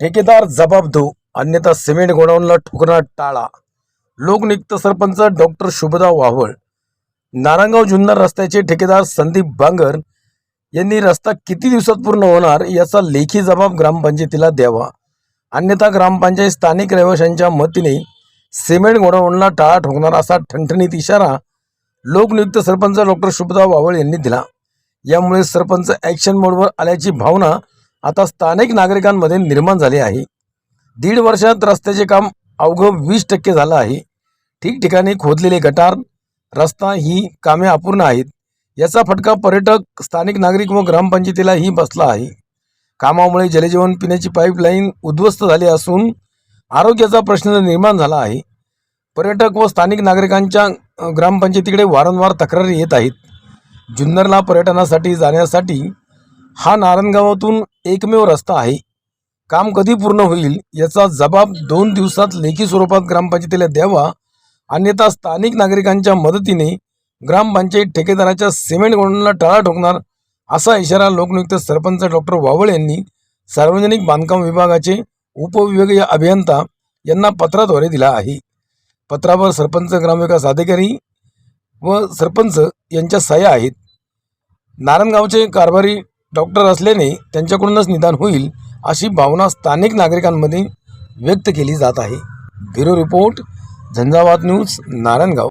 ठेकेदार जबाब दो अन्यथा सिमेंट गोडाऊनला ठोकणार टाळा. लोकनियुक्त सरपंच डॉक्टर शुभदा वावळ नारायणगाव जुन्नर रस्त्याचे ठेकेदार संदीप बांगर यांनी रस्ता किती दिवसात पूर्ण होणार याचा लेखी जबाब ग्रामपंचायतीला द्यावा. अन्यथा ग्रामपंचायत स्थानिक रहिवाशांच्या मतीने सिमेंट गोडाऊनला टाळा ठोकणार असा ठणठणीत इशारा लोकनियुक्त सरपंच डॉक्टर शुभदा वावळ यांनी दिला. यामुळे सरपंच ॲक्शन मोडवर आल्याची भावना आता स्थानिक नागरिकांमध्ये निर्माण झाले आहे. दीड वर्षात रस्त्याचे काम अवघं वीस टक्के झालं आहे. ठिकठिकाणी खोदलेले गटार रस्ता ही कामे अपूर्ण आहेत. याचा फटका पर्यटक स्थानिक नागरिक व ग्रामपंचायतीलाही बसला आहे. कामामुळे जलजीवन पिण्याची पाईपलाईन उद्ध्वस्त झाली असून आरोग्याचा प्रश्न निर्माण झाला आहे. पर्यटक व स्थानिक नागरिकांच्या ग्रामपंचायतीकडे वारंवार तक्रारी येत आहेत. जुन्नरला पर्यटनासाठी जाण्यासाठी हा नारायणगावातून एकमेव रस्ता आहे. काम कधी पूर्ण होईल याचा जबाब दोन दिवसात लेखी स्वरूपात ग्रामपंचायतीला द्यावा. अन्यथा स्थानिक नागरिकांच्या मदतीने ग्रामपंचायत ठेकेदाराच्या सिमेंट गोडाऊनला टाळा ठोकणार असा इशारा लोकनियुक्त सरपंच डॉक्टर वावळ यांनी सार्वजनिक बांधकाम विभागाचे उपविभागीय अभियंता यांना पत्राद्वारे दिला आहे. पत्रावर सरपंच ग्रामविकास अधिकारी व सरपंच यांच्या सह्या आहेत. नारायणगावचे कारभारी डॉक्टर असल्याने त्यांच्याकडूनच निदान होईल अशी भावना स्थानिक नागरिकांमध्ये व्यक्त केली जात आहे. Bureau report Zanzawat news Narayangaon.